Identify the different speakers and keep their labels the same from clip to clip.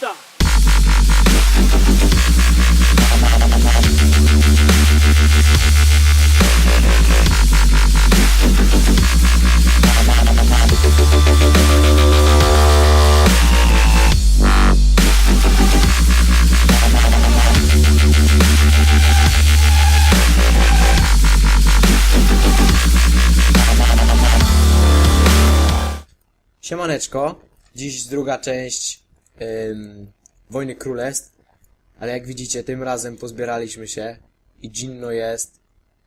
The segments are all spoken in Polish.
Speaker 1: Basta!
Speaker 2: Siemaneczko, dziś druga część ym, Wojny Królestw, ale jak widzicie tym razem pozbieraliśmy się i Ginno jest,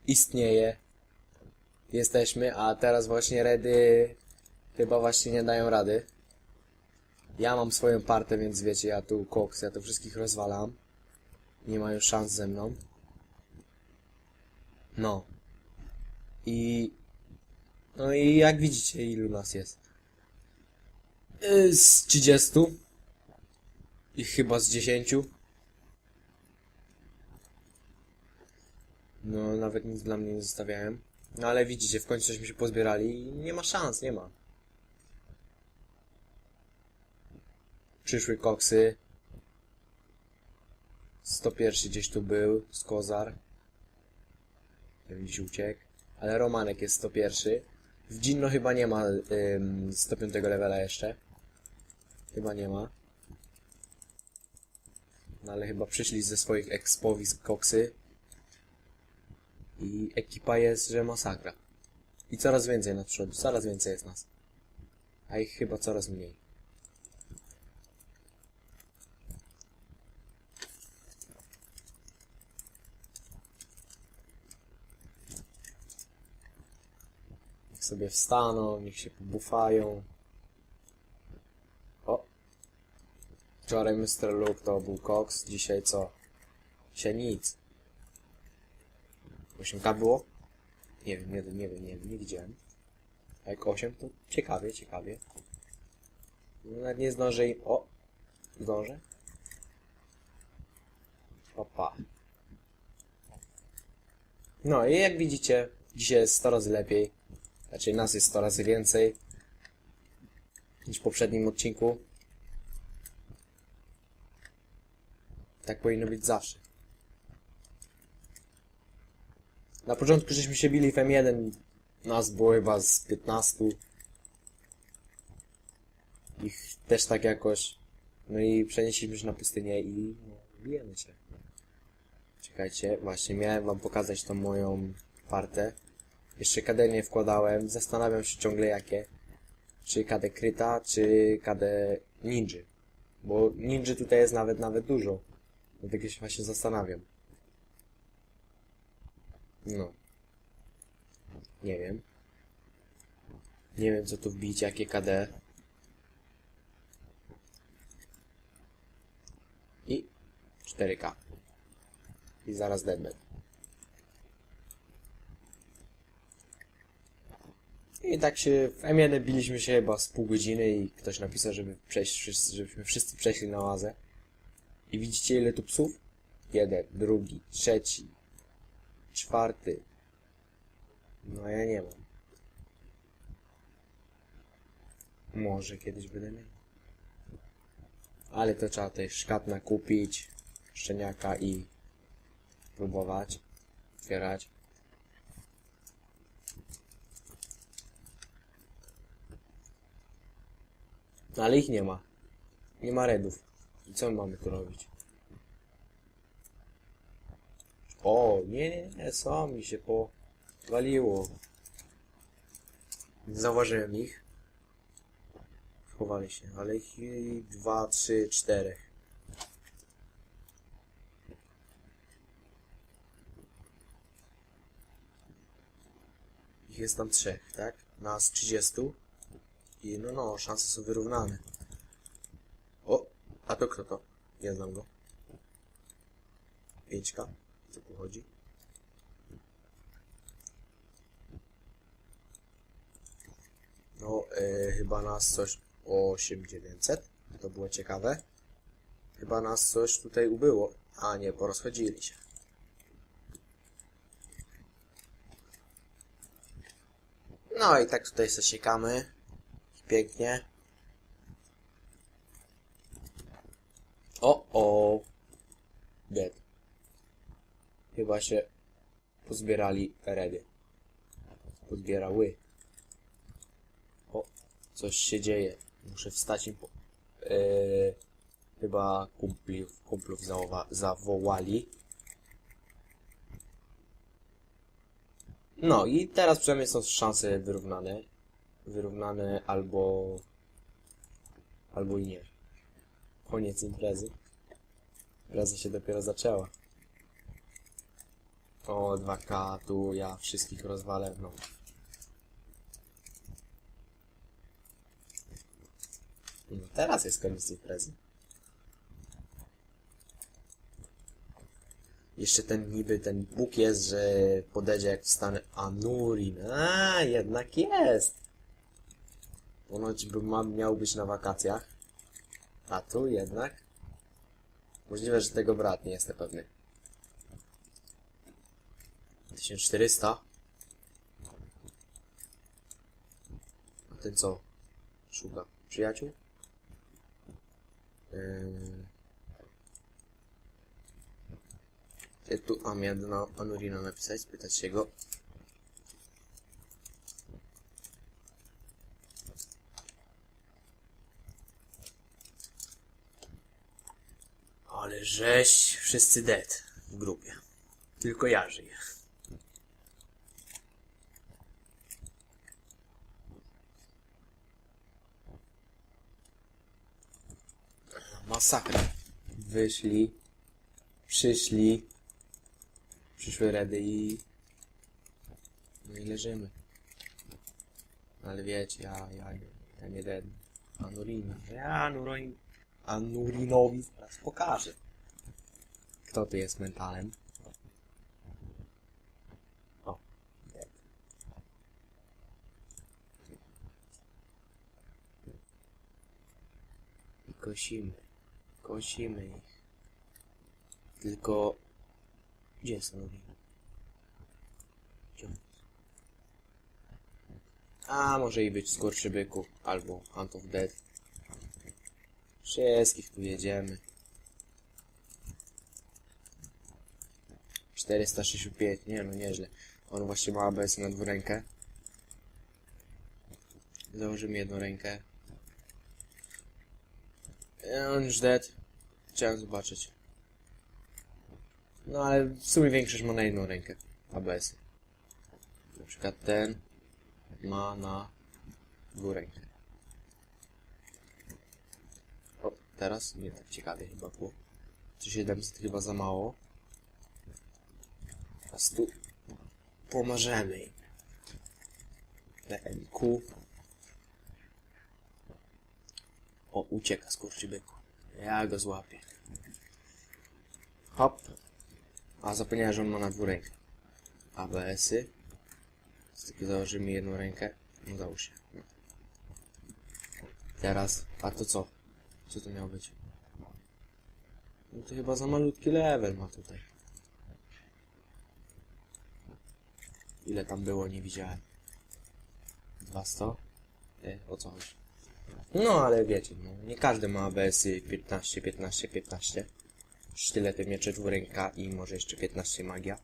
Speaker 2: istnieje, jesteśmy, a teraz właśnie Redy chyba właśnie nie dają rady. Ja mam swoją partę, więc wiecie, ja tu koks, ja tu wszystkich rozwalam. Nie mają szans ze mną. No. I... No i jak widzicie, ilu nas jest. Y, Z 30 i chyba z 10. No, nawet nic dla mnie nie zostawiałem. No ale widzicie, w końcu żeśmy się pozbierali i nie ma szans, nie ma. Przyszły koksy. 101 gdzieś tu był, z Kozar. Gdzieś uciekł. Ale Romanek jest 101. W Ginno chyba nie ma ym, 105 levela jeszcze. Chyba nie ma. No ale chyba przyszli ze swoich ekspowisk koksy. I ekipa jest, że masakra. I coraz więcej na przodu, coraz więcej jest nas. A ich chyba coraz mniej. Niech sobie wstaną, niech się pobufają. Wczoraj Mr. Luke to był Cox, dzisiaj co? Dzisiaj nic. 8K było? Nie wiem, nie wiem, nie wiem, nie wiem, nie widziałem. A jak 8 to ciekawie, ciekawie. No, Nawet nie zdążę im... O! Zdążę? Opa. No i jak widzicie, dzisiaj jest 100 razy lepiej. Znaczy nas jest 100 razy więcej niż w poprzednim odcinku. Tak powinno być zawsze. Na początku żeśmy się bili w M1. Nas było chyba z 15. Ich też tak jakoś. No i przenieśliśmy się na pustynię i no, bijemy się. Czekajcie, właśnie miałem wam pokazać tą moją partę. Jeszcze KD nie wkładałem. Zastanawiam się ciągle jakie. Czy KD kryta, czy KD ninja. Bo ninja tutaj jest nawet, nawet dużo. Dlatego się właśnie zastanawiam. No. Nie wiem. Nie wiem co tu wbić, jakie KD. I 4K. I zaraz deadman. I tak się w M1 biliśmy się chyba z pół godziny i ktoś napisał, żeby przejść, żebyśmy wszyscy przeszli na łazę. I widzicie ile tu psów? Jeden, drugi, trzeci, czwarty. No ja nie mam. Może kiedyś będę miał. Ale to trzeba też szkatna kupić, szczeniaka i próbować, otwierać. No ale ich nie ma. Nie ma redów. I co my mamy tu robić? O, nie, nie, co mi się powaliło. Zauważyłem ich. Schowali się, ale ich dwa, trzy, czterech. Ich jest tam trzech, tak? Nas 30. I no, no, szanse są wyrównane. A to kto to? Nie znam go. 5K. Co tu chodzi? No, e, chyba nas coś... 8900. To było ciekawe. Chyba nas coś tutaj ubyło. A nie, porozchodzili się. No i tak tutaj zasiekamy. Pięknie. O, o. Dead. Chyba się pozbierali redy. Pozbierały. O, coś się dzieje. Muszę wstać im po... Yy, chyba kumplów, kumplów zawoła, zawołali. No i teraz przynajmniej są szanse wyrównane. Wyrównane albo... Albo i nie. Koniec imprezy. Impreza się dopiero zaczęła. O, 2K, tu ja wszystkich rozwalę, no. No teraz jest koniec imprezy. Jeszcze ten niby ten Bóg jest, że podejdzie jak wstanę Anurin. A, jednak jest. Ponoć miał być na wakacjach. A tu jednak. Możliwe, że tego brat, nie jestem pewny. 1400. A ten co? Szuka przyjaciół? Yy... Tu, a miałem na Anurina napisać, spytać się go. Ale żeś, wszyscy dead w grupie. Tylko ja żyję. Masakra. Wyszli, przyszli, przyszły redy i... No i leżymy. Ale wiecie, ja, ja, ja nie dead. Anurina. Ja Anurin, Anurinowi zaraz pokażę. Kto tu jest mentalem? O. I kosimy. Kosimy ich. Tylko... Gdzie jest Anurin? Gdzie on jest? A, może i być Skurczybyku, albo Hunt of Dead. Wszystkich tu jedziemy. 465, nie no nieźle. On właśnie ma ABS na dwurękę. Założymy jedną rękę. E, On już dead. Chciałem zobaczyć. No ale w sumie większość ma na jedną rękę ABS. Na przykład ten ma na dwurękę. O, teraz nie tak ciekawie chyba było. 3700 chyba za mało. Teraz tu pomożemy im. O, ucieka skurczybyku. Ja go złapię. Hop. A zapomniałem, że on ma na dwurękę. ABS-y. Z tylko założymy jedną rękę. No załóż się. Teraz, a to co? Co to miało być? No to chyba za malutki level ma tutaj. Ile tam było, nie widziałem. 200? E, o co chodzi? No, ale wiecie, no, nie każdy ma ABS-y 15, 15, 15. Sztylety, miecze, dwuręka i może jeszcze 15 magia.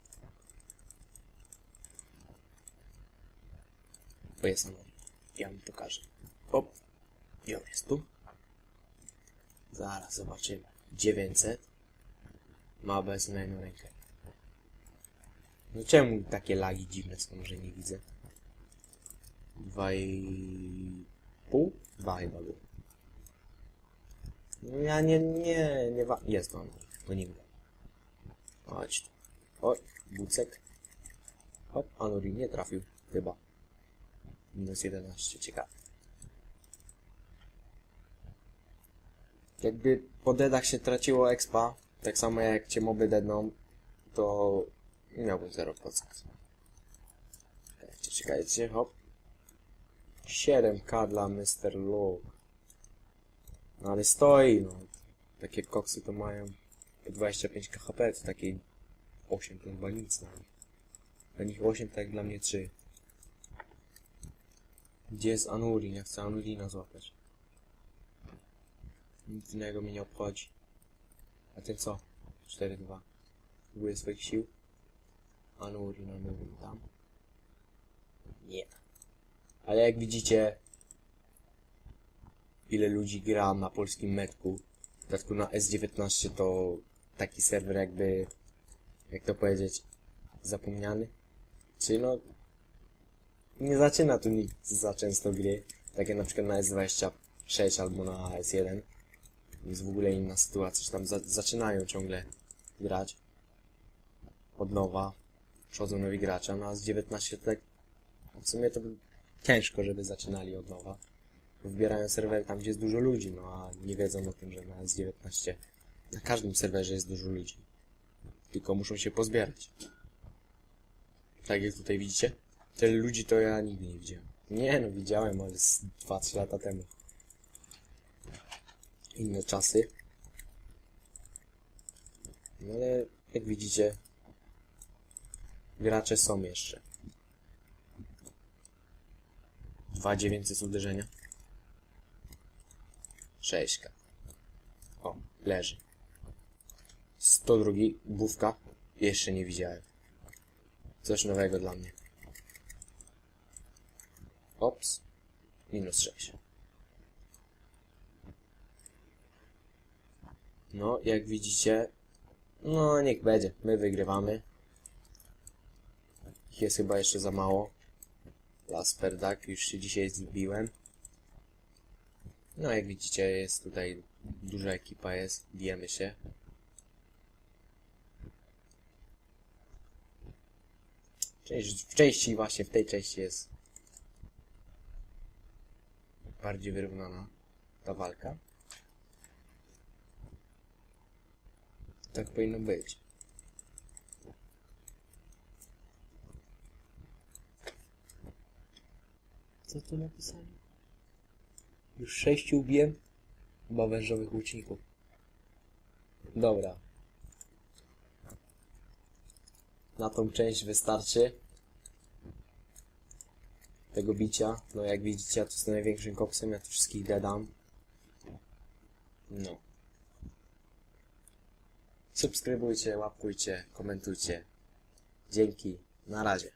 Speaker 2: Bo jest on. Ja mu pokażę. Hop. I on jest tu. Zaraz zobaczymy. 900. Ma bez na jedną rękę. No czemu takie lagi dziwne są, że nie widzę? Dwa i pół? Dwa chyba było. No ja nie, nie, nie wa... Jest on. To wiem. Chodź tu. Oj, bucek. Hop, Anuri nie trafił. Chyba. Minus 11, ciekawe. Jakby po deadach się traciło expa, tak samo jak cię moby deadną, to miałbym 0%. Czekajcie, hop. 7k dla Mr. Log. No ale stoi, no. Takie koksy to mają po 25 KHP, to takiej 8 to chyba nic nich. Dla nich 8 tak jak dla mnie 3. Gdzie jest Anurin? Ja chcę Anurina złapać. Nic innego mnie nie obchodzi. A ten co? 4-2. Próbuje swoich sił. Anuri na nowym tam. Nie. Ale jak widzicie, ile ludzi gra na polskim metku. W dodatku na S19 to taki serwer jakby, jak to powiedzieć, zapomniany. Czyli no, nie zaczyna tu nikt za często gry. Tak jak na przykład na S26 albo na S1. Jest w ogóle inna sytuacja, że tam za zaczynają ciągle grać. Od nowa. Przychodzą nowi gracze, no a z 19 to tak w sumie to ciężko, żeby zaczynali od nowa. Wbierają serwery tam, gdzie jest dużo ludzi, no a nie wiedzą o tym, że na S19 na każdym serwerze jest dużo ludzi. Tylko muszą się pozbierać. Tak jak tutaj widzicie. Tyle ludzi to ja nigdy nie widziałem. Nie no, widziałem, ale z 2-3 lata temu. Inne czasy. No ale jak widzicie, gracze są jeszcze. 2900 uderzenia. 6. O, leży. 102 bówka. Jeszcze nie widziałem. Coś nowego dla mnie. Ops. Minus 6. No, jak widzicie, no niech będzie. My wygrywamy. Ich jest chyba jeszcze za mało. Lasperdak, już się dzisiaj zbiłem. No, jak widzicie, jest tutaj duża ekipa jest, bijemy się. W części, właśnie w tej części jest bardziej wyrównana ta walka. Tak powinno być. Co tu napisali? Już sześciu ubiłem? Chyba wężowych łuczników. Dobra. Na tą część wystarczy. Tego bicia. No jak widzicie, ja tu jestem największym koksem, ja tu wszystkich dedam. No. Subskrybujcie, łapkujcie, komentujcie. Dzięki. Na razie.